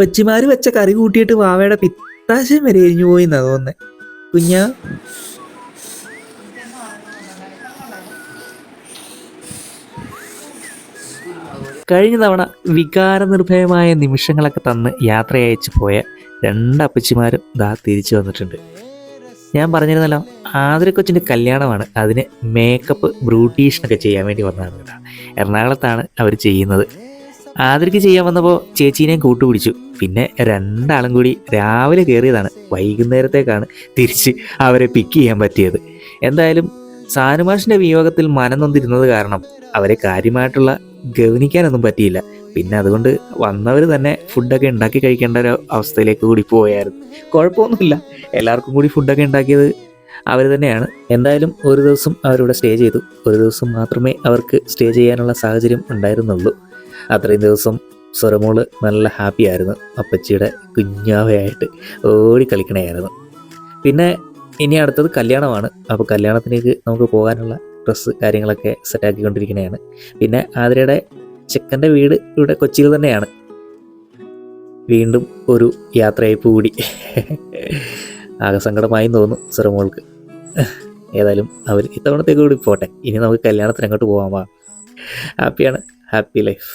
അപ്പച്ചിമാര് വെച്ച കറി കൂട്ടിയിട്ട് വാവയുടെ പിത്താശയം വരെ എരിഞ്ഞു പോയി എന്നാ തോന്നുന്നത് കുഞ്ഞ. കഴിഞ്ഞ തവണ വികാരനിർഭയമായ നിമിഷങ്ങളൊക്കെ തന്ന് യാത്ര അയച്ചു പോയ രണ്ട് അപ്പച്ചിമാരും ദാ തിരിച്ചു വന്നിട്ടുണ്ട്. ഞാൻ പറഞ്ഞിരുന്നല്ലോ ആതിരക്കൊച്ചിന്റെ കല്യാണമാണ് അതിന് മേക്കപ്പ് ബ്രൂട്ടീഷനൊക്കെ ചെയ്യാൻ വേണ്ടി വന്നതാണ് കേട്ടോ. എറണാകുളത്താണ് അവർ ചെയ്യുന്നത്. ആതിരയ്ക്ക് ചെയ്യാൻ വന്നപ്പോൾ ചേച്ചീനെയും കൂട്ടുപിടിച്ചു പിന്നെ രണ്ടാളും കൂടി രാവിലെ കയറിയതാണ് വൈകുന്നേരത്തേക്കാണ് തിരിച്ച് അവരെ പിക്ക് ചെയ്യാൻ പറ്റിയത്. എന്തായാലും സാനുമാഷിന്റെ വിയോഗത്തിൽ മനംനൊന്നിരുന്നത് കാരണം അവരെ കാര്യമായിട്ടുള്ള ഗവനിക്കാനൊന്നും പറ്റിയില്ല. പിന്നെ അതുകൊണ്ട് വന്നവർ തന്നെ ഫുഡൊക്കെ ഉണ്ടാക്കി കഴിക്കേണ്ട ഒരു അവസ്ഥയിലേക്ക് കൂടി പോയായിരുന്നു. കുഴപ്പമൊന്നുമില്ല. എല്ലാവർക്കും കൂടി ഫുഡൊക്കെ ഉണ്ടാക്കിയത് അവർ തന്നെയാണ്. എന്തായാലും ഒരു ദിവസം അവരിവിടെ സ്റ്റേ ചെയ്തു. ഒരു ദിവസം മാത്രമേ അവർക്ക് സ്റ്റേ ചെയ്യാനുള്ള സാഹചര്യം ഉണ്ടായിരുന്നുള്ളൂ. അത്രയും ദിവസം സ്വരമോൾ നല്ല ഹാപ്പി ആയിരുന്നു. അപ്പച്ചിയുടെ കുഞ്ഞാവയായിട്ട് ഓടി കളിക്കണയായിരുന്നു. പിന്നെ ഇനി അടുത്തത് കല്യാണമാണ്. അപ്പോൾ കല്യാണത്തിലേക്ക് നമുക്ക് പോകാനുള്ള ഡ്രസ്സ് കാര്യങ്ങളൊക്കെ സെറ്റാക്കിക്കൊണ്ടിരിക്കണയാണ് പിന്നെ ആതിരയുടെ ചെക്കന്റെ വീട് ഇവിടെ കൊച്ചിയിൽ തന്നെയാണ്. വീണ്ടും ഒരു യാത്രയയപ്പ് കൂടി. ആകെ തോന്നുന്നു സിറമോൾക്ക് ഏതായാലും അവർ ഇത്തവണത്തേക്ക് കൂടി പോട്ടെ. ഇനി നമുക്ക് കല്യാണത്തിന് അങ്ങോട്ട് പോകാൻ വാ. ഹാപ്പിയാണ് ഹാപ്പി ലൈഫ്